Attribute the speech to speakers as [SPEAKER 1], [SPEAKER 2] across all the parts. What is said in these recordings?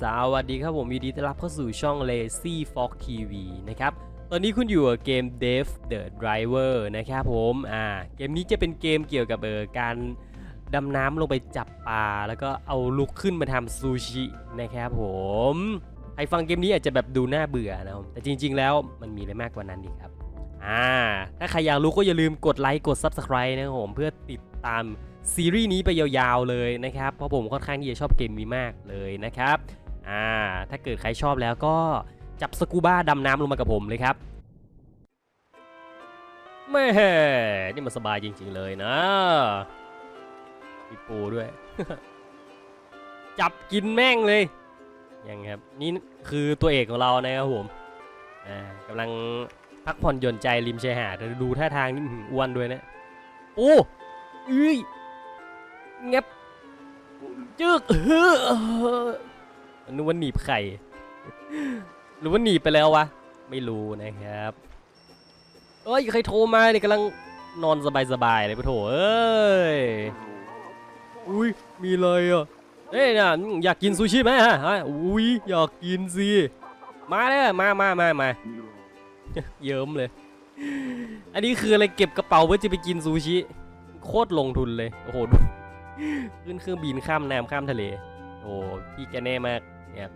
[SPEAKER 1] สวัสดีครับผมยินดีต้อนรับเข้าสู่ช่อง Lazy Fox TV นะครับ ตอนนี้คุณอยู่กับเกม Dev the Driver นะครับผมอ่าเกมนี้จะเป็นเกมเกี่ยวกับเออการดำน้ำลงไปจับปลาแล้วก็เอาลุกขึ้นมาทำซูชินะครับผมใครฟังเกมนี้อาจจะแบบดูน่าเบื่อนะครับแต่จริง ๆ แล้วมันมีอะไรมากกว่านั้นอีครับอ่าถ้าใครอยากรู้ก็อย่าลืมกดไลค์กด Subscribe นะครับผมเพื่อติดตาม ซีรีส์นี้ไปยาวๆเลยนะครับ เพราะผมค่อนข้างที่จะชอบเกมนี้มากเลยนะครับ อ่า ถ้าเกิดใครชอบแล้วก็จับสกูบ้าดำน้ำลงมากับผมเลยครับแม่นี่มันสบายจริงๆเลยนะมีปูด้วย จับกินแม่งเลย ยังครับ นี่คือตัวเอกของเรานะครับผม อ่ากำลังพักผ่อนหย่อนใจริมชายหาดดูท่าทางนี่อ้วนด้วยนะ โอ้อุ้ย เงับจึกเฮ้อนึกว่าหนีบไข่หรือว่าหนีไปแล้ววะ ไม่รู้นะครับเอ้ยใครโทรมาเนี่ยกำลังนอนสบายๆเลยปะโถเอ้ย อุ้ยมีเลยอะเอ้ยนะอยากกินซูชิไหมฮะอุ้ยอยากกินสิมาเลยมามามามาเยิ้มเลย อันนี้คืออะไรเก็บกระเป๋าเพื่อจะไปกินซูชิ โคตรลงทุนเลย โอ้โห ขึ้นเครื่องบินข้ามน้ำข้ามทะเล โอ้พี่แกแน่มากเนี่ยครับ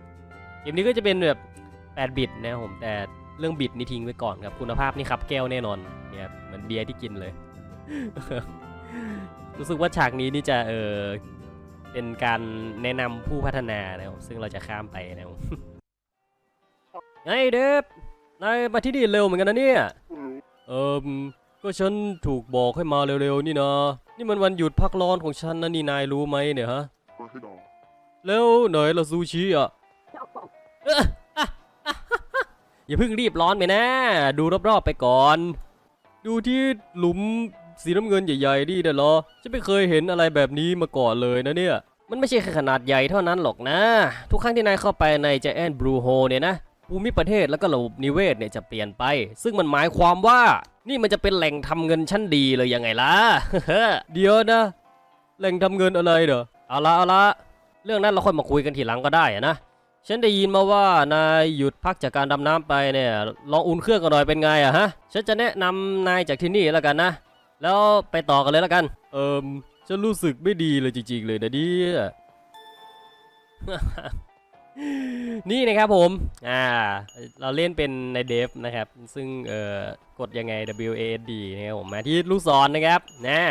[SPEAKER 1] เกมนี้ก็จะเป็นแบบ 8 บิตนะครับผมแต่เรื่องบิตนี่ทิ้งไว้ก่อนครับคุณภาพนี่ครับแก้วแน่นอนเนี่ยครับเหมือนเบียร์ที่กินเลย รู้สึกว่าฉากนี้นี่จะเออเป็นการแนะนำผู้พัฒนานะครับซึ่งเราจะข้ามไปนะครับไงเดฟนายมาที่นี่เร็วเหมือนกันนะเนี่ยเอิม ก็ฉันถูกบอกให้มาเร็วๆนี่นะ นี่มันวันหยุดพักร้อนของฉันนะนี่นายรู้ไหมเนี่ยฮะ แล้วไหนละซูชิอะเอ้ออะอะอย่าเพิ่งรีบร้อนไปนะ ดูรอบๆไปก่อน ดูที่หลุมสีน้ำเงินใหญ่ๆนี่เด้อเหรอฉันไม่เคยเห็นอะไรแบบนี้มาก่อนเลยนะเนี่ย มันไม่ใช่แค่ขนาดใหญ่เท่านั้นหรอกนะ ทุกครั้งที่นายเข้าไปใน Giant Blue Hole เนี่ยนะ ภูมิประเทศแล้วก็ระบบนิเวศเนี่ยจะเปลี่ยนไป ซึ่งมันหมายความว่านี่มันจะเป็นแหล่งทำเงินชั้นดีเลยยังไงล่ะ เดี๋ยวนะ แหล่งทำเงินอะไรเด้อเอาละเอาละเรื่องนั้นเราค่อยมาคุยกันทีหลังก็ได้อะนะฉันได้ยินมาว่านายหยุดพักจากการดำน้ำไปเนี่ยลองอุ่นเครื่องกันหน่อยเป็นไงอะฮะฉันจะแนะนำนายจากที่นี่แล้วกันนะ แล้วไปต่อกันเลยแล้วกัน เอิมฉันรู้สึกไม่ดีเลยจริงๆเลยนะเนี่ยนี่นะครับผม อ่า เราเล่นเป็นในเดฟนะครับ ซึ่งเอ่อกดยังไง W A S D นะครับผม มาที่ลูกศรนะครับ นะ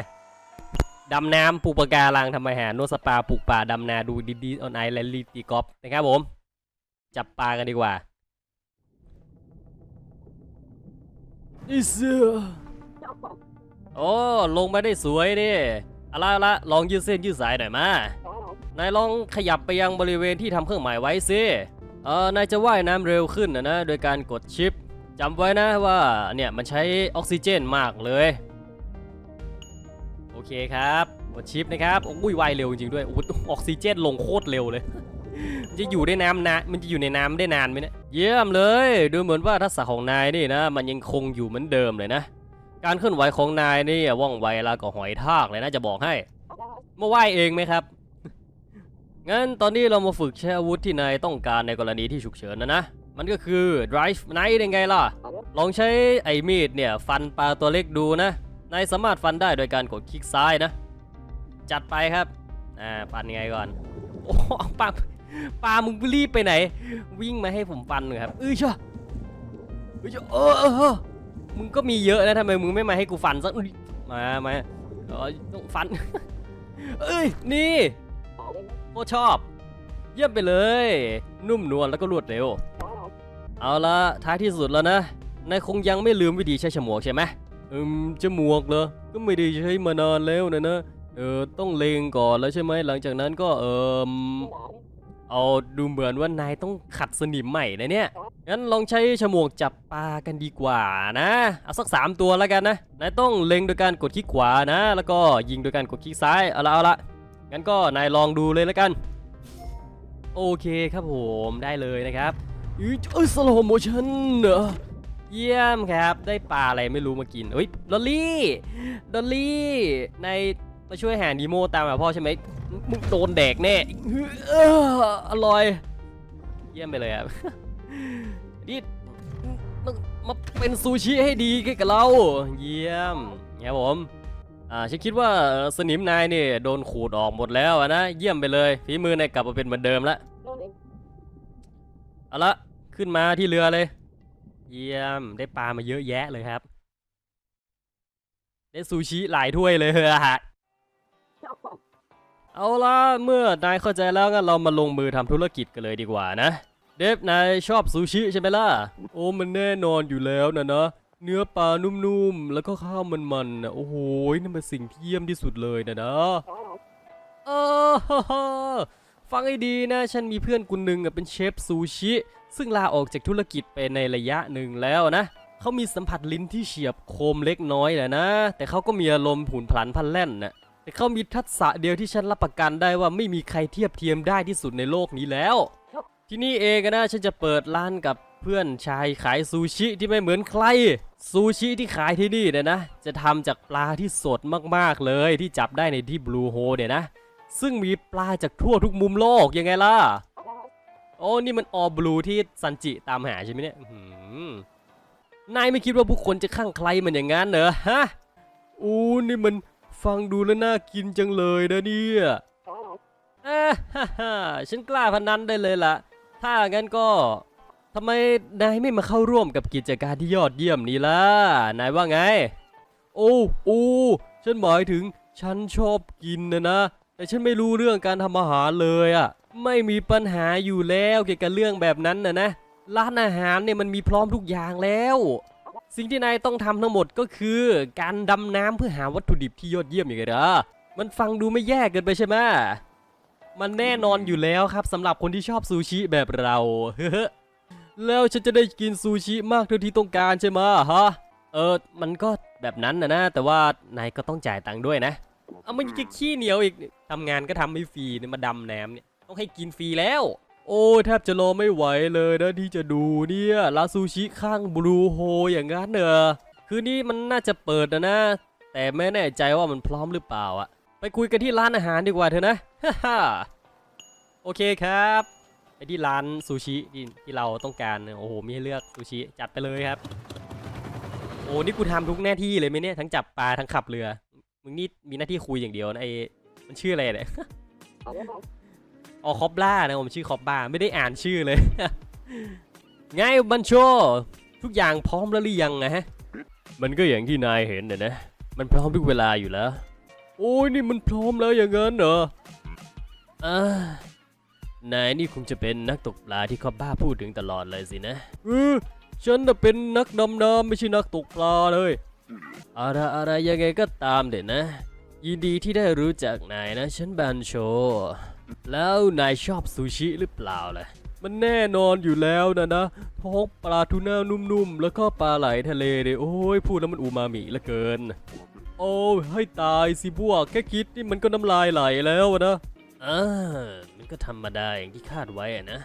[SPEAKER 1] ดำน้ำปลูกปะการังทำอาหารนวดสปาปลูกป่าดำนาดูดีดีออนไอแลนด์ลีตีกอล์ฟนะครับผม จับปลากันดีกว่าอิเสือโอ้ลงมาได้สวยดิเอาละเอาละลองยืดเส้นยืดสายหน่อยมานายลองขยับไปยังบริเวณที่ทำเครื่องหมายไว้สิ เออนายจะว่ายน้ำเร็วขึ้นนะนะโดยการกดชิปจำไว้นะว่าเนี่ยมันใช้ออกซิเจนมากเลย โอเคครับกดชิปนะครับโอ้ยว่ายเร็วจริงๆด้วยโอ้โหออกซิเจนลงโคตรเร็วเลยมันจะอยู่ได้น้ำนะมันจะอยู่ในน้ำได้นานไหมเนี่ยเยี่ยมเลย ดูเหมือนว่าทักษะของนายนี่นะ มันยังคงอยู่เหมือนเดิมเลยนะ การเคลื่อนไหวของนายนี่ว่องไวแล้วก็หอยทากเลยนะจะบอกให้มาว่ายเองไหมครับ งั้นตอนนี้เรามาฝึกใช้อาวุธที่นายต้องการในกรณีที่ฉุกเฉินนะนะ มันก็คือ drive knife ยังไงล่ะ ลองใช้ไอ้มีดเนี่ย ฟันปลาตัวเล็กดูนะ นายสามารถฟันได้โดยการกดคลิกซ้ายนะ จัดไปครับ อ่า ฟันยังไงก่อน โอ้ปลาปลามึงรีบไปไหน วิ่งมาให้ผมฟันเลยครับเอ้ยช่อเอ้ยช่อเออเออเออมึงก็มีเยอะนะทำไมมึงไม่มาให้กูฟันสักมามาเออต้องฟัน เอ้ย นี่ ตรชอบ เยี่ยมไปเลย นุ่มนวลแล้วก็รวดเร็ว เอาละท้ายที่สุดแล้วนะนายคงยังไม่ลืมวิธีใช้ฉมวกใช่ไหมอืมจมูกเหรอก็ไม่ได้ใช้มานานแล้วนะนะเออต้องเลงก่อนแล้วใช่ไหมหลังจากนั้นก็เออเอาดูเหมือนว่านายต้องขัดสนิมใหม่นะเนี่ยงั้นลองใช้ฉมวกจับปลากันดีกว่านะเอาสักสามตัวแล้วกันนะนายต้องเล็งโดยการกดคลิกขวานะ แล้วก็ยิงโดยการกดคลิกซ้ายเอาละเอาละ งั้นก็นายลองดูเลยแล้วกัน โอเคครับผมได้เลยนะครับอุ๊ยเอ้ยสโลโมชั่นเหรอเยี่ยมครับ ได้ปลาอะไรไม่รู้มากินเฮ้ยดอลลี่ดอลลี่ในมาช่วยหานีโมตามหาพ่อใช่ไหมมึงโดนแดกแน่อออร่อย เยี่ยมไปเลยครับนี่ต้องมาเป็นซูชิให้ดีกับเรา เยี่ยมครับผม อ่าฉันคิดว่าสนิมนายนี่โดนขูดออกหมดแล้วอะนะเยี่ยมไปเลยฝีมือนายกลับมาเป็นเหมือนเดิมล้วเอาละขึ้นมาที่เรือเลย เยี่ยมได้ปลามาเยอะแยะเลยครับ ได้ซูชิหลายถ้วยเลยอฮะเอาละเมื่อนายเข้าใจแล้วงั้นเรามาลงมือทำธุรกิจกันเลยดีกว่านะ เดฟนายชอบซูชิใช่ไหมล่ะ โอ้มันแน่นอนอยู่แล้วนะเนาะ เนื้อปลานุ่มๆ แล้วก็ข้าวมันๆนะโอ้โหนั่นเป็นสิ่งที่เยี่ยมที่สุดเลยนะนะเออฮ่าฮ่าฟังให้ดีนะ ฉันมีเพื่อนคนหนึ่งอะเป็นเชฟซูชิ ซึ่งลาออกจากธุรกิจไปในระยะหนึ่งแล้วนะ เขามีสัมผัสลิ้นที่เฉียบคมเล็กน้อยแหละนะ แต่เขาก็มีอารมณ์ผุนพลันพลันแล่นนะแต่เขามีทักษะเดียวที่ฉันรับประกันได้ว่าไม่มีใครเทียบเทียมได้ที่สุดในโลกนี้แล้ว ที่นี่เองอะนะฉันจะเปิดร้านกับเพื่อนชายขายซูชิที่ไม่เหมือนใคร ซูชิที่ขายที่นี่เนี่ยนะ จะทำจากปลาที่สดมากๆเลยที่จับได้ในที่บลูโฮเนี่ยนะ ซึ่งมีปลาจากทั่วทุกมุมโลกยังไงล่ะ โอ้นี่มันออบลูที่ซันจิตามหาใช่ไหมเนี่ยหือนายไม่คิดว่าผู้คนจะข้างใครมันอย่างนั้นเหรอฮะอู้นี่มันฟังดูแล้วน่ากินจังเลยนะเนี่ยอ่าฮ่าฮ่าฉันกล้าพนันได้เลยล่ะ ถ้างั้นก็ ทำไมนายไม่มาเข้าร่วมกับกิจการที่ยอดเยี่ยมนี้ล่ะ นายว่าไง โอ้โอ้ฉันหมายถึงฉันชอบกินนะนะ แต่ฉันไม่รู้เรื่องการทำอาหารเลยอะ่ะ ไม่มีปัญหาอยู่แล้วเกี่ยวกับเรื่องแบบนั้นนะนะ ร้านอาหารเนี่ยมันมีพร้อมทุกอย่างแล้ว สิ่งที่นายต้องทำทั้งหมดก็คือ การดำน้ำเพื่อหาวัตถุดิบที่ยอดเยี่ยมอย่างไงล่ะมันฟังดูไม่แย่เกินไปใช่ไหมมันแน่นอนอยู่แล้วครับสำหรับคนที่ชอบซูชิแบบเราเฮ้ แล้วฉันจะได้กินซูชิมากเท่าที่ต้องการใช่ไหมฮะ เออ มันก็แบบนั้นนะนะ แต่ว่านายก็ต้องจ่ายตังค์ด้วยนะ เอามันจะขี้เหนียวอีกทำงานก็ทำไม่ฟรีเนี่ยมาดำน้ำเนี่ยต้องให้กินฟรีแล้ว โอ้แทบจะรอไม่ไหวเลยนะที่จะดูเนี่ยร้านซูชิข้างบลูโฮอย่างนั้นเนอะคือนี่มันน่าจะเปิดนะนะ แต่ไม่แน่ใจว่ามันพร้อมหรือเปล่าอะไปคุยกันที่ร้านอาหารดีกว่าเถอะนะฮ่าโอเคครับ ไปที่ร้านซูชิที่ที่เราต้องการโอ้โหมีให้เลือกซูชิจัดไปเลยครับ โอ้นี่กูทำทุกหน้าที่เลยไหมเนี่ยทั้งจับปลาทั้งขับเรือ มึงนี่มีหน้าที่คุยอย่างเดียวนะไอ้มันชื่ออะไรเนี่ยออคอบล่านะผมชื่อคอบบ้าไม่ได้อ่านชื่อเลยไงบันโชทุกอย่างพร้อมแล้วหรือยังนะฮะมันก็อย่างที่นายเห็นนะนะ มันพร้อมทุกเวลาอยู่แล้ว โอ้ยนี่มันพร้อมแล้วอย่างนั้นเหรออ่า นายนี่คงจะเป็นนักตกปลาที่คอบบ้าพูดถึงตลอดเลยสินะเออฉันน่ะเป็นนักดำน้ำไม่ใช่นักตกปลาเลยอะไรอะไรยังไงก็ตามเด็ดนะ ยินดีที่ได้รู้จักนายนะ ฉันบันโช แล้วนายชอบซูชิหรือเปล่าล่ะ มันแน่นอนอยู่แล้วนะนะท้องปลาทูน่านุ่มๆ แล้วก็ปลาไหลทะเลเนี่ยโอ้ยพูดแล้วมันอูมามิลือเกิน โอ้ยให้ตายสิพวกแค่คิดนี่มันก็น้ำลายไหลแล้วนะอ่า ก็ธรรมดาอย่างที่คาดไว้อะนะ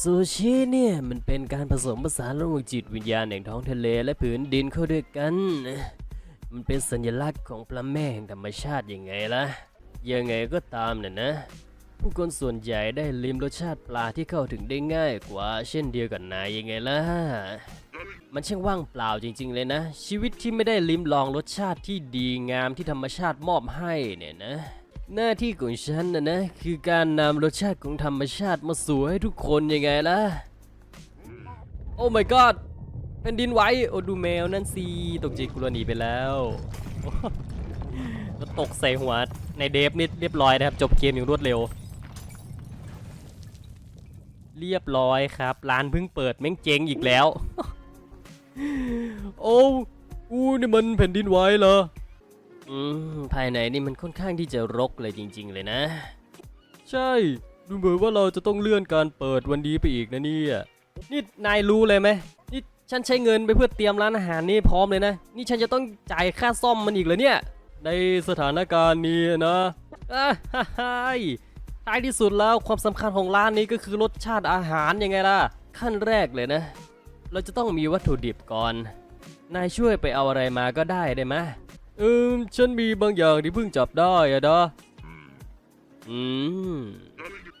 [SPEAKER 1] ซูชิเนี่ยมันเป็นการผสมผสานระหว่างจิตวิญญาณแห่งท้องทะเลและผืนดินเข้าด้วยกัน มันเป็นสัญลักษณ์ของพระแม่แห่งธรรมชาติยังไงล่ะ ยังไงก็ตามน่ะนะ ผู้คนส่วนใหญ่ได้ลิ้มรสชาติปลาที่เข้าถึงได้ง่ายกว่า เช่นเดียวกับนายยังไงล่ะ มันช่างว่างเปล่าจริง ๆ เลยนะ ชีวิตที่ไม่ได้ลิ้มลองรสชาติที่ดีงามที่ธรรมชาติมอบให้เนี่ยนะ หน้าที่ของฉันนะนะ คือการนำรสชาติของธรรมชาติมาสู่ให้ทุกคนยังไงล่ะ โอ้ my god แผ่นดินไหวโอ้ดูแมวนั่นสิตกใจกลัวหนีไปแล้วโอ้แล้วตกใส่หัวในเดฟนิดเรียบร้อยนะครับ จบเกมอย่างรวดเร็ว เรียบร้อยครับ ร้านเพิ่งเปิดแม่งเจ๊งอีกแล้ว โอ้กูนี่มันแผ่นดินไหวเหรอ อืม ภายในนี่มันค่อนข้างที่จะรกเลยจริง ๆ เลยนะ ใช่ ดูเหมือนว่าเราจะต้องเลื่อนการเปิดวันนี้ไปอีกนะเนี่ยนี่นายรู้เลยไหมนี่ฉันใช้เงินไปเพื่อเตรียมร้านอาหารนี่พร้อมเลยนะ นี่ฉันจะต้องจ่ายค่าซ่อมมันอีกเหรอเนี่ย ในสถานการณ์นี้นะอ่าฮ่าท้ายที่สุดแล้วความสำคัญของร้านนี้ก็คือรสชาติอาหารยังไงล่ะ ขั้นแรกเลยนะ เราจะต้องมีวัตถุดิบก่อน นายช่วยไปเอาอะไรมาก็ได้ได้ไหม ออฉันมีบางอย่างที่เพิ่งจับได้อะนะอืม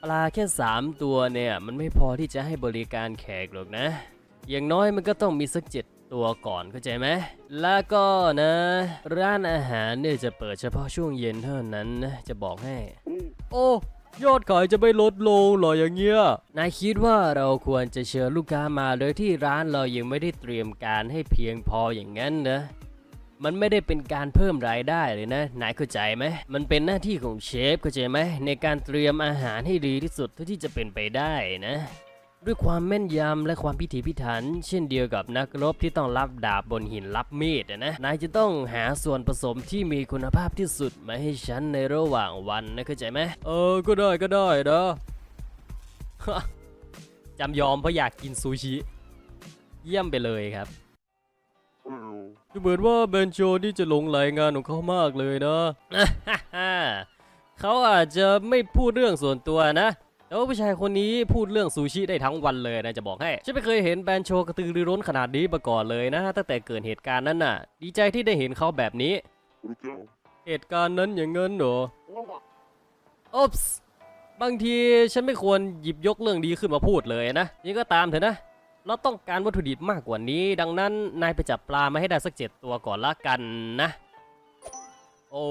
[SPEAKER 1] ปลาแค่3ตัวเนี่ย มันไม่พอที่จะให้บริการแขกหรอกนะ อย่างน้อยมันก็ต้องมีสักเจ็ดตัวก่อนเข้าใจไหม แล้วก็นะ ร้านอาหารเนี่ยจะเปิดเฉพาะช่วงเย็นเท่านั้นนะจะบอกให้ โอ้ยอดขายจะไม่ลดลงหรออย่างเงี้ย นายคิดว่าเราควรจะเชิญลูกค้ามาโดยที่ร้านเรายังไม่ได้เตรียมการให้เพียงพออย่างนั้นนะ มันไม่ได้เป็นการเพิ่มรายได้เลยนะนายเข้าใจไหมมันเป็นหน้าที่ของเชฟเข้าใจไหมในการเตรียมอาหารให้ดีที่สุดเท่าที่จะเป็นไปได้นะด้วยความแม่นยำและความพิถีพิถัน เช่นเดียวกับนักรบที่ต้องรับดาบบนหินรับมีดนะนายจะต้องหาส่วนผสมที่มีคุณภาพที่สุดมาให้ฉันในระหว่างวันนะเข้าใจไหมเออก็ได้ก็ได้นะจำยอมเพราะอยากกินซูชิ เยี่ยมไปเลยครับ ดูเหมือนว่าเบนโจนี่จะหลงไหลงานของเขามากเลยนะ เขาอาจจะไม่พูดเรื่องส่วนตัวนะ แต่ว่าผู้ชายคนนี้พูดเรื่องซูชิได้ทั้งวันเลยนะจะบอกให้ ฉันไม่เคยเห็นแบนโชกระตือรือร้นขนาดนี้มาก่อนเลยนะ ตั้งแต่เกิดเหตุการณ์นั้นน่ะ ดีใจที่ได้เห็นเขาแบบนี้ เหตุการณ์นั้นอย่างเงินเหรออุ๊ปส์บางทีฉันไม่ควรหยิบยกเรื่องดีขึ้นมาพูดเลยนะ นี่ก็ตามเถอะนะ เราต้องการวัตถุดิบมากกว่านี้ ดังนั้นนายไปจับปลามาให้ได้สักเจ็ดตัวก่อนละกันนะ โอ้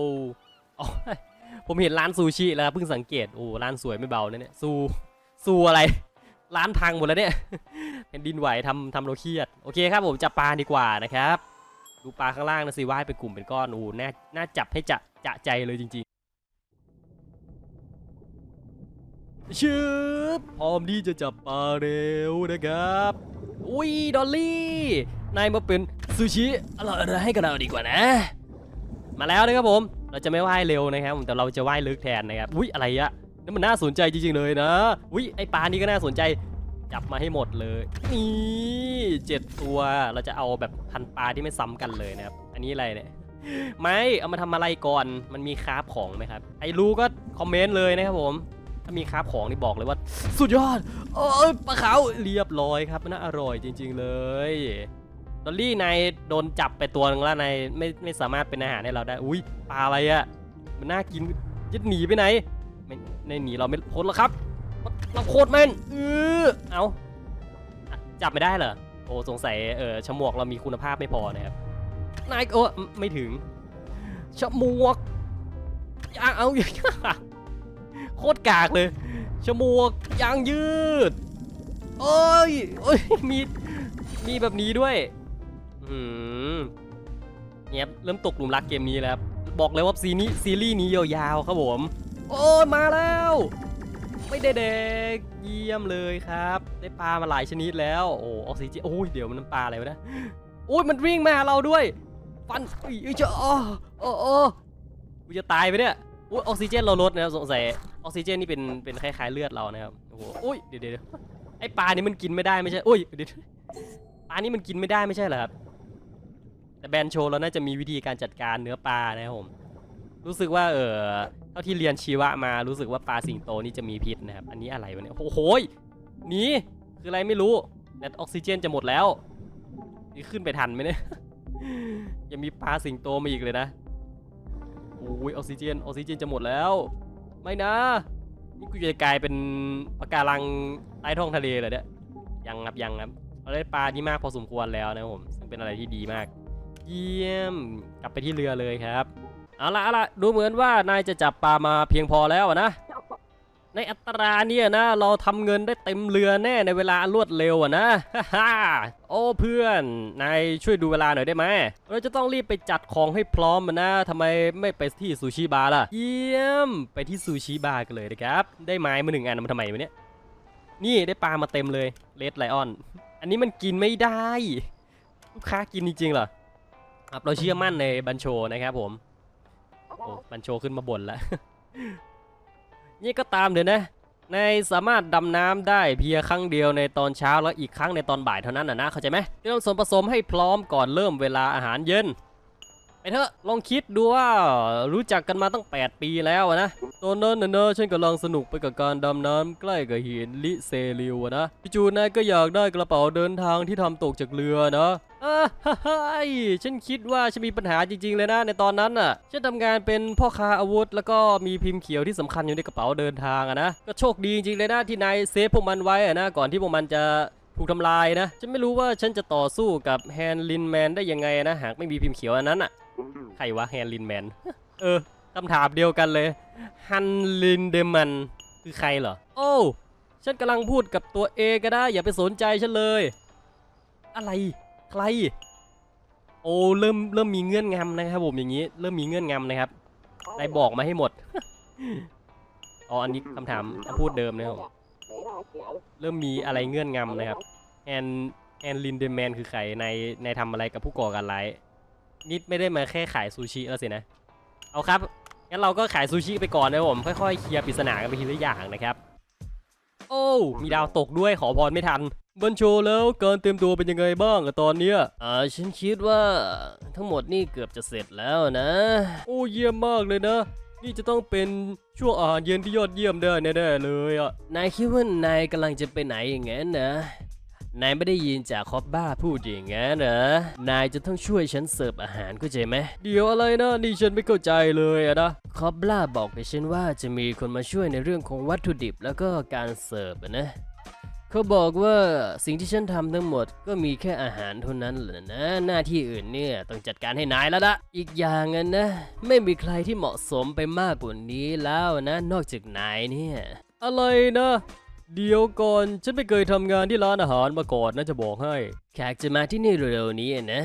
[SPEAKER 1] อผมเห็นร้านซูชิแล้วเพิ่งสังเกต โอ้ร้านสวยไม่เบาเนี่ยซูซูอะไร ร้านพังหมดแล้วเนี่ยแผ่นดินไหวทำทำเราเครียด โอเคครับผมจับปลาดีกว่านะครับ ดูปลาข้างล่างนะสิว่ายเป็นกลุ่มเป็นก้อน โอ้น่าน่าจับให้จะจะใจเลยจริง ๆ ชืบพร้อมที่จะจับปลาเร็วนะครับ อุ้ยดอลลี่ นายมาเป็นซูชิอร่อยๆให้กับเราดีกว่านะ มาแล้วนะครับผม เราจะไม่ว่ายเร็วนะครับแต่เราจะว่ายลึกแทนนะครับ อุ้ยอะไรอะนั่มันน่าสนใจจริงๆเลยนะ อุ้ยไอปลานี้ก็น่าสนใจ จับมาให้หมดเลย นี่เจ็ดตัว เราจะเอาแบบพันปลาที่ไม่ซ้ำกันเลยนะครับ อันนี้อะไรเนี่ยไม่ เอามาทำอะไรก่อน มันมีคราฟของไหมครับ ไอรู้ก็คอมเมนต์เลยนะครับผมามีคราฟของนี่บอกเลยว่า สุดยอดโอ้ยปลาขาวเรียบร้อยครับน่าอร่อยจริง ๆ เลยดอลลี่นายโดนจับไปตัวนึงแล้วนายไม่ไม่สามารถเป็นอาหารให้เราได้ อุ้ยปลาอะไรอะมันน่ากินจะหนีไปไหนไม่ในหนีเราไม่พ้นหรอกครับ เราโคตรแม่นเออเอาจับไม่ได้เหรอโอ้สงสัยเออฉมวกเรามีคุณภาพไม่พอนะครับนายโอ้ไม่ถึงฉมวกยาเอา โคตรกากเลยฉมวกยางยืดโอ้ยโอ้ยมีมีแบบนี้ด้วยอืมเนี่ยเริ่มตกหลุมรักเกมนี้แล้วบอกเลยว่าซีนี้ซีรีส์นี้ยาวๆครับผม โอ้ยมาแล้ว ไม่ได้เด็กเยี่ยมเลยครับ ได้ปลามาหลายชนิดแล้วโอ้ออกซิเจนโอ้ยเดี๋ยวมันน้ำปลาอะไรวะนะโอ้ยมันวิ่งมาหาเราด้วยฟันอุ้ยเจ้าอ้อโอ้โอ้กูจะตายไปเนี่ย อ้ยออกซิเจนเราลดนะครับสงสัยออกซิเจนนี่เป็นเป็นคล้ายๆเลือดเรานะครับโอ้โหโอ้ยเดี๋ยวเดี๋ยวไอปลานี่มันกินไม่ได้ไม่ใช่โอ้ยเดี๋ยวปลานี่มันกินไม่ได้ไม่ใช่เหรอครับแต่แบนโชว์เราน่าจะมีวิธีการจัดการเนื้อปลานะครับผมรู้สึกว่าเออเท่าที่เรียนชีวะมารู้สึกว่าปลาสิงโตนี่จะมีพิษนะครับอันนี้อะไรวะเนี่ยโอ้โหหนีคืออะไรไม่รู้แต่ออกซิเจนจะหมดแล้วนี่ขึ้นไปทันไหมเนี่ยยังมีปลาสิงโตมาอีกเลยนะ โอ้ยออกซิเจนออกซิเจนจะหมดแล้ว ไม่นะ นี่กูจะกลายเป็นปะการังใต้ท้องทะเลเลยเนี่ยยังครับยังครับเราได้ปลาที่มากพอสมควรแล้วนะผมซึ่งเป็นอะไรที่ดีมาก เยี่ยมกลับไปที่เรือเลยครับเอาละเอาละดูเหมือนว่านายจะจับปลามาเพียงพอแล้วนะ ในอัตราเนี่ยนะ เราทำเงินได้เต็มเรือแน่ในเวลารวดเร็วอะนะฮ่าโอ้เพื่อนนายช่วยดูเวลาหน่อยได้ไหมเราจะต้องรีบไปจัดของให้พร้อมนะทำไมไม่ไปที่ซูชิบาร์ล่ะ เยี่ยม ไปที่ซูชิบาร์กันเลยนะครับ ได้ไม้มาหนึ่งอันมาทำไมวะเนี่ยนี่ได้ปลามาเต็มเลยเลดไลออน อันนี้มันกินไม่ได้ลูกค้ากินจริงๆเหรอครับเราเชื่อมั่นในบัญโชนะครับผมโอ้บัญโชขึ้นมาบ่นแล้ว นี่ก็ตามเดี๋ยวนะในายสามารถดำน้ำได้เพียงครั้งเดียวในตอนเช้าแล้วอีกครั้งในตอนบ่ายเท่านั้นนะนะเข้าใจไหมเตรียมส่วนผสมให้พร้อมก่อนเริ่มเวลาอาหารเย็นไปเถอะลองคิดดูว่ารู้จักกันมาตั้ง 8 ปีแล้วนะตอนนั้นนะเนอะฉันกำลังสนุกไปกับการดำน้ำใกล้กับหินลิเซริวนะจูนนายก็อยากได้กระเป๋าเดินทางที่ทำตกจากเรือนะ เอ้ฉันคิดว่าฉันมีปัญหาจริงๆเลยนะในตอนนั้นน่ะ ฉันทำงานเป็นพ่อค้าอาวุธ แล้วก็มีพิมพ์เขียวที่สำคัญอยู่ในกระเป๋าเดินทางอะนะ ก็โชคดีจริงๆเลยนะที่นายเซฟพวกมันไว้อะนะก่อนที่พวกมันจะถูกทำลายนะ ฉันไม่รู้ว่าฉันจะต่อสู้กับแฮนลินแมนได้ยังไงนะหากไม่มีพิมพ์เขียวอันนั้นอะใครวะแฮนลินแมน เออคำถามเดียวกันเลยฮันลินเดมันคือใครเหรอ โอ้ ฉันกำลังพูดกับตัวเอก็ได้ อย่าไปสนใจฉันเลย อะไร ใคร โอ้เริ่มเริ่มมีเงื่อนงำนะครับผมอย่างนี้ เริ่มมีเงื่อนงำนะครับนายบอกมาให้หมดอ๋ออันนี้คำถามคำพูดเดิมนะครับผมเริ่มมีอะไรเงื่อนงำนะครับแอนแอนลินเดแมนคือใครในในทำอะไรกับผู้ก่อการร้ายนิดไม่ได้มาแค่ขายซูชิแล้วสินะ เอาครับ งั้นเราก็ขายซูชิไปก่อนนะครับผม ค่อยๆเคลียร์ปริศนากันไปทีละอย่างนะครับ โอ้ มีดาวตกด้วยขอพรไม่ทัน บันโชว์แล้วการเตรียมตัวเป็นยังไงบ้างอะตอนเนี้ยอ่าฉันคิดว่าทั้งหมดนี่เกือบจะเสร็จแล้วนะ โอ้เยี่ยมมากเลยนะ นี่จะต้องเป็นช่วงอาหารเย็นที่ยอดเยี่ยมได้แน่ๆเลยอะนายคิดว่านายกำลังจะไปไหนอย่างงั้นนะนายไม่ได้ยินจากคอบบ้าพูดอย่างงั้นเหรอ นายจะต้องช่วยฉันเสิร์ฟอาหารเข้าใจไหม เดี๋ยวอะไรนะนี่ฉันไม่เข้าใจเลยอะนะ คอบบ้าบอกกับฉันว่าจะมีคนมาช่วยในเรื่องของวัตถุดิบแล้วก็การเสิร์ฟอะนะ เขาบอกว่าสิ่งที่ฉันทำทั้งหมดก็มีแค่อาหารเท่านั้นแหละนะ หน้าที่อื่นเนี่ยต้องจัดการให้นายแล้วละอีกอย่างนะ ไม่มีใครที่เหมาะสมไปมากกว่านี้แล้วนะ นอกจากนายเนี่ย อะไรนะเดี๋ยวก่อนฉันไม่เคยทำงานที่ร้านอาหารมาก่อนนะจะบอกให้ แขกจะมาที่นี่เร็วๆนี้นะ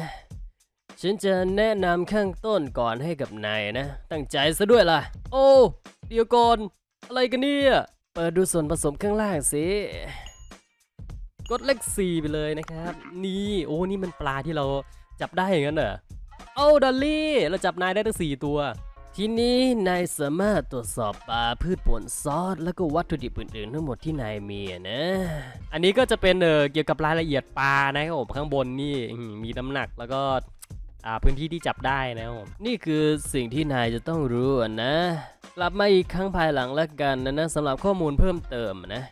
[SPEAKER 1] ฉันจะแนะนำข้างต้นก่อนให้กับนายนะ ตั้งใจซะด้วยล่ะ โอ้ เดี๋ยวก่อน อะไรกันเนี่ย เปิดดูส่วนผสมข้างล่างสิ กดเลขสี่ไปเลยนะครับ นี่โอ้นี่มันปลาที่เราจับได้อย่างนั้นเหรอโอ้ดอลลี่เราจับนายได้ตั้งสี่ตัว ทีนี้นายสามารถตรวจสอบปลาพืชผลซอส แล้วก็วัตถุดิบอื่นๆทั้งหมดที่นายมีนะ อันนี้ก็จะเป็นเออเกี่ยวกับรายละเอียดปลานะครับผมข้างบนนี่มีน้ำหนักแล้วก็อ่าพื้นที่ที่จับได้นะครับผมนี่คือสิ่งที่นายจะต้องรู้นะ กลับมาอีกครั้งภายหลังแล้วกันนะนะสำหรับข้อมูลเพิ่มเติมนะ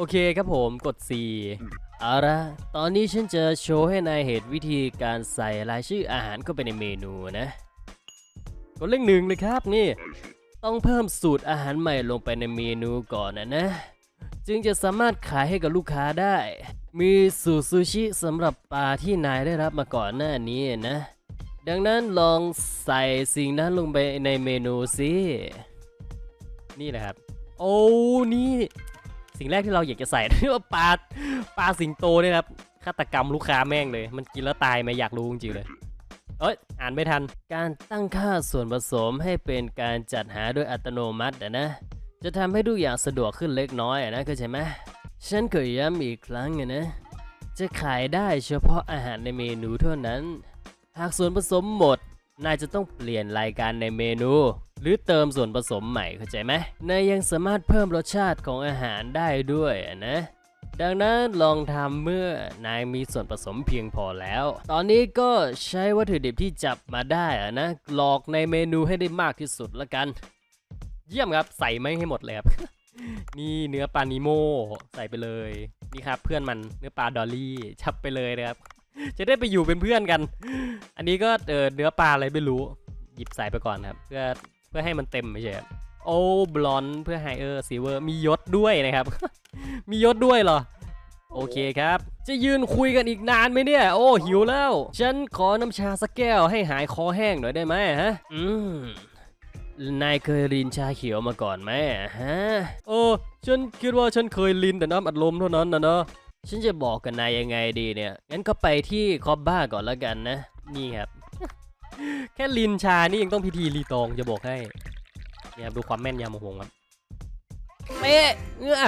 [SPEAKER 1] โอเคครับผมกด C เอาละตอนนี้ฉันจะโชว์ให้นายเห็นวิธีการใส่รายชื่ออาหารเข้าไปในเมนูนะ กดเลขหนึ่งเลยครับนี่ ต้องเพิ่มสูตรอาหารใหม่ลงไปในเมนูก่อนนะนะ จึงจะสามารถขายให้กับลูกค้าได้ มีสูตรซูชิสำหรับปลาที่นายได้รับมาก่อนหน้านี้นะ ดังนั้นลองใส่สิ่งนั้นลงไปในเมนูสิ นี่แหละครับ โอ้นี่ สิ่งแรกที่เราอยากจะใส่นี่ว่าปลาปลาสิงโตเนี่ยครับฆาตกรรมลูกค้าแม่งเลย มันกินแล้วตายไหมอยากรู้จริงๆเลยเอ้ยอ่านไม่ทัน การตั้งค่าส่วนผสมให้เป็นการจัดหาโดยอัตโนมัตินะ จะทำให้ทุกอย่างสะดวกขึ้นเล็กน้อยนะเข้าใจไหมฉันขอย้ำอีกครั้งนะ จะขายได้เฉพาะอาหารในเมนูเท่านั้น หากส่วนผสมหมด นายจะต้องเปลี่ยนรายการในเมนู หรือเติมส่วนผสมใหม่เข้าใจไหมนายยังสามารถเพิ่มรสชาติของอาหารได้ด้วยนะ ดังนั้นลองทำเมื่อนายมีส่วนผสมเพียงพอแล้ว ตอนนี้ก็ใช้วัตถุดิบที่จับมาได้นะหลอกในเมนูให้ได้มากที่สุดละกัน เยี่ยมครับใส่ไม่ให้หมดเลยครับนี่เนื้อปลานิโมใส่ไปเลย นี่ครับ เพื่อนมันเนื้อปลาดอลลี่ชับไปเลยนะครับ จะได้ไปอยู่เป็นเพื่อนกัน อันนี้ก็เออเนื้อปลาอะไรไม่รู้ หยิบใส่ไปก่อนครับ เพื่อ เพื่อให้มันเต็มไม่ใช่ครับโอ้บลอนเพื่อไฮเออร์ซิเวอร์มียศด้วยนะครับ มียศด้วยเหรอ โอเคครับ จะยืนคุยกันอีกนานไหมเนี่ย โอ้ หิวแล้ว ฉันขอน้ำชาสักแก้วให้หายคอแห้งหน่อยได้ไหมฮะ อืมนายเคยรินชาเขียวมาก่อนไหมฮะโอ้ฉันคิดว่าฉันเคยลินแต่น้ำอัดลมเท่านั้นนะเนาะฉันจะบอกกับนายยังไงดีเนี่ย งั้นก็ไปที่คอบบ้าก่อนแล้วกันนะ นี่ครับ แค่ลินชานี่ยังต้องพิธีรีตองจะบอกให้เนี่ยดูความแม่นยำของผมครับเป๊ะเงื้อ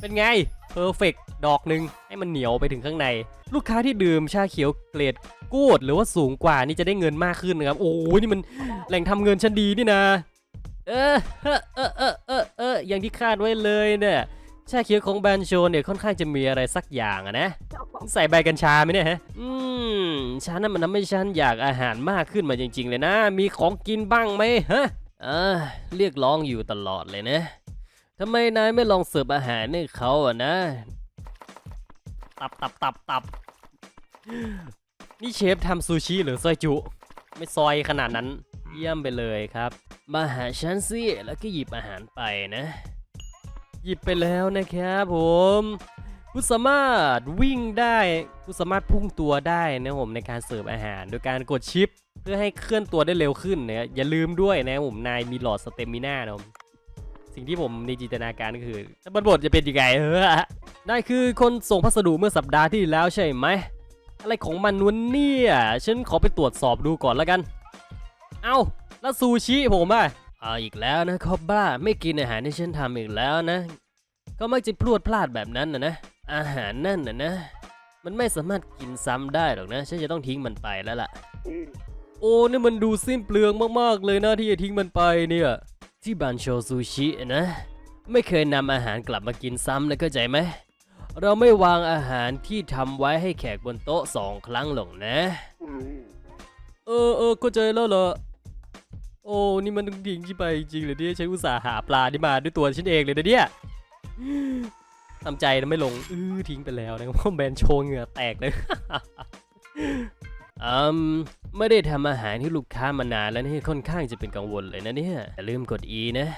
[SPEAKER 1] เป็นไงเพอร์เฟกดอกหนึ่งให้มันเหนียวไปถึงข้างใน ลูกค้าที่ดื่มชาเขียวเกรดกูดหรือว่าสูงกว่านี่จะได้เงินมากขึ้นนะครับ โอ้ยนี่มันแหล่งทำเงินชั้นดีนี่นะ เออเออเออเออเอออย่างที่คาดไว้เลยเนี่ย ชาเขียวของแบรนด์โชนเนี่ยค่อนข้างจะมีอะไรสักอย่างอะนะ ใส่ใบกัญชาไหมเนี่ยฮะ อืมฉันนั้นมันทำให้ฉันอยากอาหารมากขึ้นมาจริง ๆ เลยนะ มีของกินบ้างไหมฮะอ่าเรียกร้องอยู่ตลอดเลยนะทำไมนายไม่ลองเสิร์ฟอาหารให้เขาอะนะ ตับตับตับตับนี่เชฟทำซูชิหรือซอยจุ ไม่ซอยขนาดนั้น เยี่ยมไปเลยครับ มาหาฉันสิแล้วก็หยิบอาหารไปนะ หยิบไปแล้วนะครับผมคุณสามารถวิ่งได้คุณสามารถพุ่งตัวได้นะผมในการเสิร์ฟอาหาร โดยการกดชิป เพื่อให้เคลื่อนตัวได้เร็วขึ้นนะอย่าลืมด้วยนะผมนายมีหลอดสเตมิน่านะสิ่งที่ผมในจินตนาการก็คือแล้วบทจะเป็นยังไงเฮ้อได้คือคนส่งพัสดุเมื่อสัปดาห์ที่แล้วใช่ไหม อะไรของมันวะเนี่ย ฉันขอไปตรวจสอบดูก่อนแล้วกัน เอ้าแล้วซูชิผมอะ เอาอีกแล้วนะคอบบ้าไม่กินอาหารที่ฉันทำอีกแล้วนะ ก็มักจะพลวดพลาดแบบนั้นนะนะอาหารนั่นนะนะ มันไม่สามารถกินซ้ำได้หรอกนะฉันจะต้องทิ้งมันไปแล้วล่ะ โอ้นี่มันดูสิ้นเปลืองมากๆเลยนะที่จะทิ้งมันไปเนี่ย ที่บันโชซูชินะ ไม่เคยนำอาหารกลับมากินซ้ำนะเข้าใจไหมเราไม่วางอาหารที่ทำไว้ให้แขกบนโต๊ะสองครั้งหรอกนะ เออเออเข้าใจแล้วเหรอ โอ้นี่มันทิ้งที่ไปจริงเลยเนี่ยฉันอุตส่าห์หาปลาที่มาด้วยตัวฉันเองเลยนะเนี่ยทำใจนะไม่ลงอื้อทิ้งไปแล้วนะครับเพราะแบนโชว์เหงื่อแตกเลยอืมไม่ได้ทำอาหารให้ลูกค้ามานานแล้วนี่ค่อนข้างจะเป็นกังวลเลยนะเนี่ยอย่าลืมกด E นะ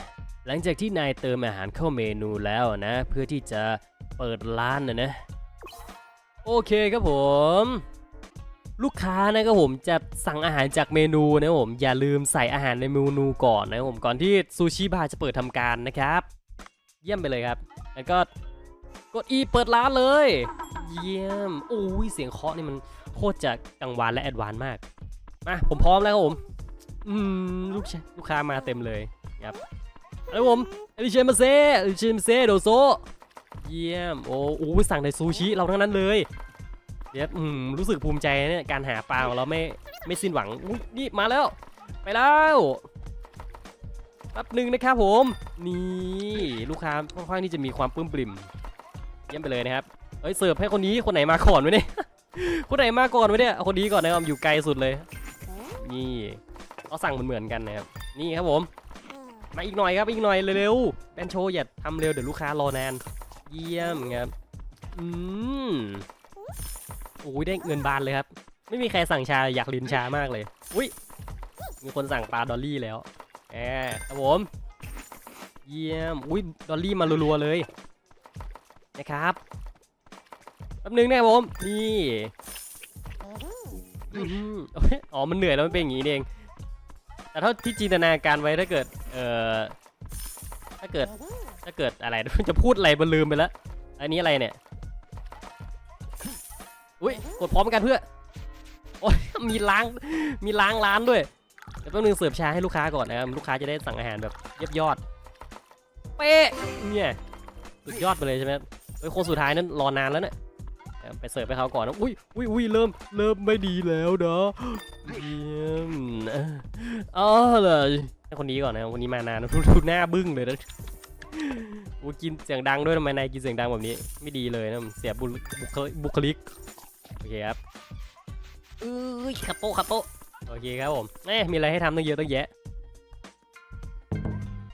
[SPEAKER 1] หลังจากที่นายเติมอาหารเข้าเมนูแล้วนะ เพื่อที่จะเปิดร้านนะนะ โอเคครับผม ลูกค้านะครับผมจะสั่งอาหารจากเมนูนะครับผมอย่าลืมใส่อาหารในเมนูก่อนนะครับผมก่อนที่ซูชิบาร์จะเปิดทำการนะครับ เยี่ยมไปเลยครับ แล้วก็กด E เปิดร้านเลย เยี่ยมโอ้ยเสียงเคาะนี่มันโคตรจะกังวานและแอดวานมากมาผมพร้อมแล้วครับผมอืมลูกลูกค้ามาเต็มเลยครับแล้วผมอลิเชนมาเซอลิเชนมาเซโดโซเยี่ยมโอ้โอ้ยสั่งในซูชิเราทั้งนั้นเลย เดี๋ยวอืมรู้สึกภูมิใจเนี่ยการหาปลาของเราไม่ไม่สิ้นหวังอุ๊ยนี่มาแล้ว ไปแล้วแป๊บหนึ่งนะครับผม นี่ลูกค้าค่อนข้างที่จะมีความปลื้มปริ่มเยี่ยมไปเลยนะครับเอ้ยเสิร์ฟให้คนนี้คนไหนมาก่อนวะเนี่ย คนไหนมาก่อนวะเนี่ยเอาคนนี้ก่อนนะครับอยู่ไกลสุดเลย นี่เขาสั่งเหมือนๆกันนะครับนี่ครับผมมาอีกหน่อยครับอีกหน่อยเร็วๆแบนโชว์อย่าทำเร็วเดี๋ยวลูกค้ารอนาน เยี่ยมครับ อืม โอ้ยได้เงินบานเลยครับ ไม่มีใครสั่งชาอยากลินชามากเลย อุ้ยมีคนสั่งปลาดอลลี่แล้วแอบครับผม เยี่ยม อุ้ยดอลลี่มารัวๆเลยนะครับแป๊บนึงนะครับผม นี่อื้อหือโอ้ยอ๋อ มันเหนื่อยแล้วมันเป็นอย่างนี้เอง แต่เท่าที่จินตนาการไว้ถ้าเกิด เอ่อ ถ้าเกิด ถ้าเกิดอะไร จะพูดอะไรมันลืมไปแล้ว อันนี้อะไรเนี่ย อุ้ยกดพร้อมกันเพื่อโอ้ยมีล้างมีล้างร้านด้วยเดี๋ยวแป๊บนึงเสิร์ฟชาให้ลูกค้าก่อนนะครับลูกค้าจะได้สั่งอาหารแบบเยียบยอดเป๊ะเนี่ยสุดยอดไปเลยใช่ไหมเฮ้ยคนสุดท้ายนั้นรอนานแล้วเนี่ยไปเสิร์ฟให้เขาก่อนนะอุ้ยอุ้ยอุ้ยเริ่มเริ่มไม่ดีแล้วเนาะเยี่ยมอ๋อเลยคนนี้ก่อนนะคนนี้มานานดูหน้าบึ้งเลยนะกูกินเสียงดังด้วยทำไมนายกินเสียงดังแบบนี้ ไม่ดีเลยนะเสียบุบุคลิก อเคครับเอ้ยคาโต้คาโต้โอเคครับผมเอ๊ะมีอะไรให้ทำตั้งเยอะตั้งแยะ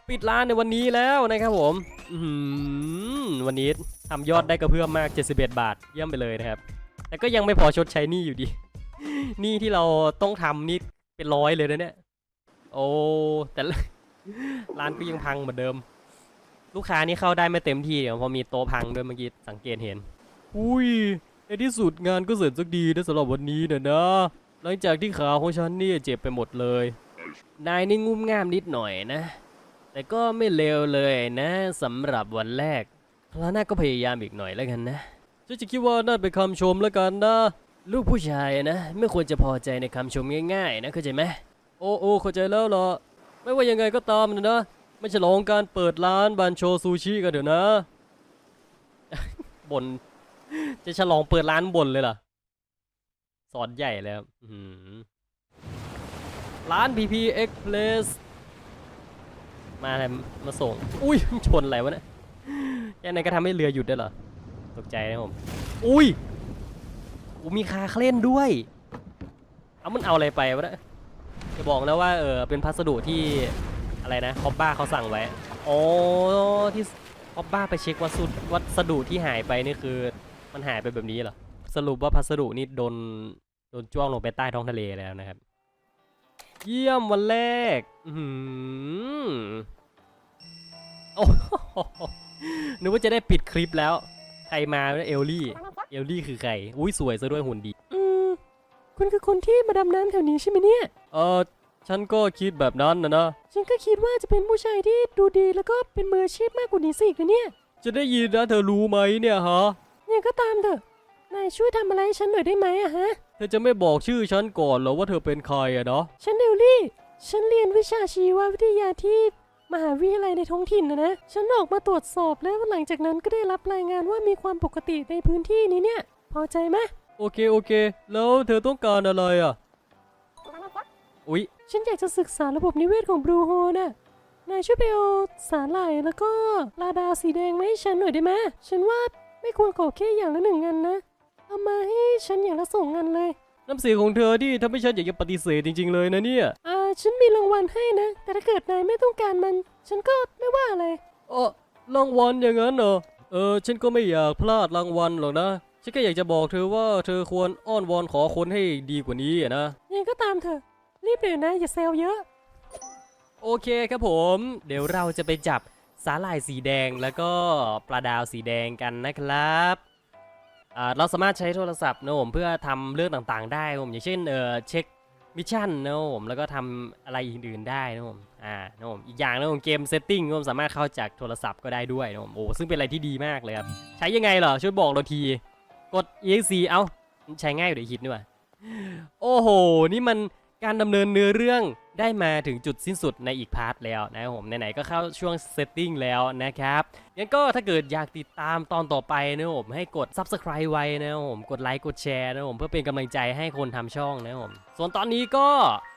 [SPEAKER 1] ปิดร้านในวันนี้แล้วนะครับผมอือหือวันนี้ทำยอดได้กระเพื่อมมาก 71 บาท เยี่ยมไปเลยนะครับ แต่ก็ยังไม่พอชดใช้หนี้อยู่ดี หนี้ที่เราต้องทำนี่เป็นร้อยเลยนะเนี่ย โอ้ แต่ละร้านก็ยังพังเหมือนเดิม ลูกค้านี่เข้าได้ไม่เต็มที่เดี๋ยวพอมีโต๊ะพังด้วยเมื่อกี้สังเกตเห็น อุ้ย ในที่สุดงานก็เสร็จสักดีนะสำหรับวันนี้เนี่ยนะ หลังจากที่ขาของฉันเนี่ยเจ็บไปหมดเลย นายนี่งุ้มง่ามนิดหน่อยนะ แต่ก็ไม่เลวเลยนะสำหรับวันแรกคราวหน้าก็พยายามอีกหน่อยแล้วกันนะฉันจะคิดว่าน่าเป็นคำชมแล้วกันนะ ลูกผู้ชายนะ ไม่ควรจะพอใจในคำชมง่ายๆ นะเข้าใจไหมโอ้โอ้เข้าใจแล้วเหรอ ไม่ว่ายังไงก็ตามนะนะไม่ฉลองการเปิดร้านบันโชซูชิกันเดี๋ยวนะบ่น จะฉลองเปิดร้านบนเลยเหรอ สอนใหญ่แล้วอื้อหือร้าน PP Express มาอะไรมาส่ง อุ้ยชนอะไรวะเนี่ยแค่นั้นก็ทำให้เรือหยุดได้เหรอ ตกใจนะผม อุ้ยอ้มีคาเคล่นด้วย เอามันเอาอะไรไปวะเนี่ยจะบอกแล้วว่าเออเป็นพัสดุที่อะไรนะคอบบ้าเขาสั่งไว้อ๋อที่คอบบ้าไปเช็ควัสดุวัสดุที่หายไปนี่คือ มันหายไปแบบนี้เหรอ สรุปว่าพัสดุนี่โดนโดนจ้วงลงไปใต้ท้องทะเลแล้วนะครับ เยี่ยมวันแรก อือหือโอ้โหนึกว่าจะได้ปิดคลิปแล้ว ใครมาเอลลี่ เอลลี่คือใคร อุ้ยสวยซะด้วยหุ่นดี อืมคุณคือคนที่มาดำน้ำแถวนี้ใช่ไหมเนี่ย เออฉันก็คิดแบบนั้นนะนะ ฉันก็คิดว่าจะเป็นผู้ชายที่ดูดีแล้วก็เป็นมืออาชีพมากกว่านี้สิอีกนะเนี่ย จะได้ยินนะเธอรู้ไหมเนี่ยฮะ ยังก็ตามเถอะ นายช่วยทำอะไรให้ฉันหน่อยได้ไหมอะฮะ เธอจะไม่บอกชื่อฉันก่อนเหรอว่าเธอเป็นใครอะเนาะ ฉันเอลลี่ ฉันเรียนวิชาชีววิทยาที่ มหาวิทยาลัยในท้องถิ่นนะนะ ฉันออกมาตรวจสอบแล้วหลังจากนั้นก็ได้รับรายงานว่ามีความปกติในพื้นที่นี้เนี่ย พอใจไหมโอเคโอเค แล้วเธอต้องการอะไรอะอุ๊ย ฉันอยากจะศึกษาระบบนิเวศของบลูโฮน่ะ นายช่วยไปเอาสาหร่ายแล้วก็ลาดาวสีแดงมาให้ฉันหน่อยได้ไหมฉันว่า ไม่ควรขอแค่อย่างละหนึ่งเงินนะ เอามาให้ฉันอย่างละสองเงินเลย น้ำเสียงของเธอที่ทำให้ฉันอยากจะปฏิเสธจริง ๆ เลยนะเนี่ยอ่าฉันมีรางวัลให้นะ แต่ถ้าเกิดนายไม่ต้องการมัน ฉันก็ไม่ว่าอะไร เออรางวัลอย่างนั้นเหรอ เออ ฉันก็ไม่อยากพลาดรางวัลหรอกนะ ฉันแค่อยากจะบอกเธอว่าเธอควรอ้อนวอนขอคนให้ดีกว่านี้อะนะ ยังก็ตามเถอะ รีบเดี๋ยวนะ อย่าเซลเยอะ โอเคครับผม เดี๋ยวเราจะไปจับ สาหร่ายสีแดงแล้วก็ปลาดาวสีแดงกันนะครับเราสามารถใช้โทรศัพท์นะผมเพื่อทำเรื่องต่างๆ ได้นะผมอย่างเช่นเออเช็คมิชชั่นนะผมแล้วก็ทำอะไรอื่นๆได้นะผมอ่านะผมอีกอย่างนะผมเกมเซตติ้งนะผมสามารถเข้าจากโทรศัพท์ก็ได้ด้วยนะผมโอ้ซึ่งเป็นอะไรที่ดีมากเลยครับใช้ยังไงเหรอช่วยบอกเราทีกด exe เอ้าใช้ง่ายอยู่ดีคิดนี่หว่าโอ้โห นี่มันการดำเนินเนื้อเรื่อง ได้มาถึงจุดสิ้นสุดในอีกพาร์ทแล้วนะครับผมไหนๆก็เข้าช่วงเซตติ้งแล้วนะครับงั้นก็ถ้าเกิดอยากติดตามตอนต่อไปนะครับผมให้กด subscribe ไว้นะครับผมกดไลค์กดแชร์นะครับผมเพื่อเป็นกำลังใจให้คนทำช่องนะครับผมส่วนตอนนี้ก็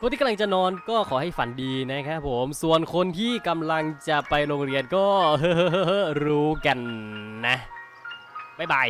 [SPEAKER 1] คนที่กำลังจะนอนก็ขอให้ฝันดีนะครับผมส่วนคนที่กำลังจะไปโรงเรียนก็รู้กันนะบ๊ายบาย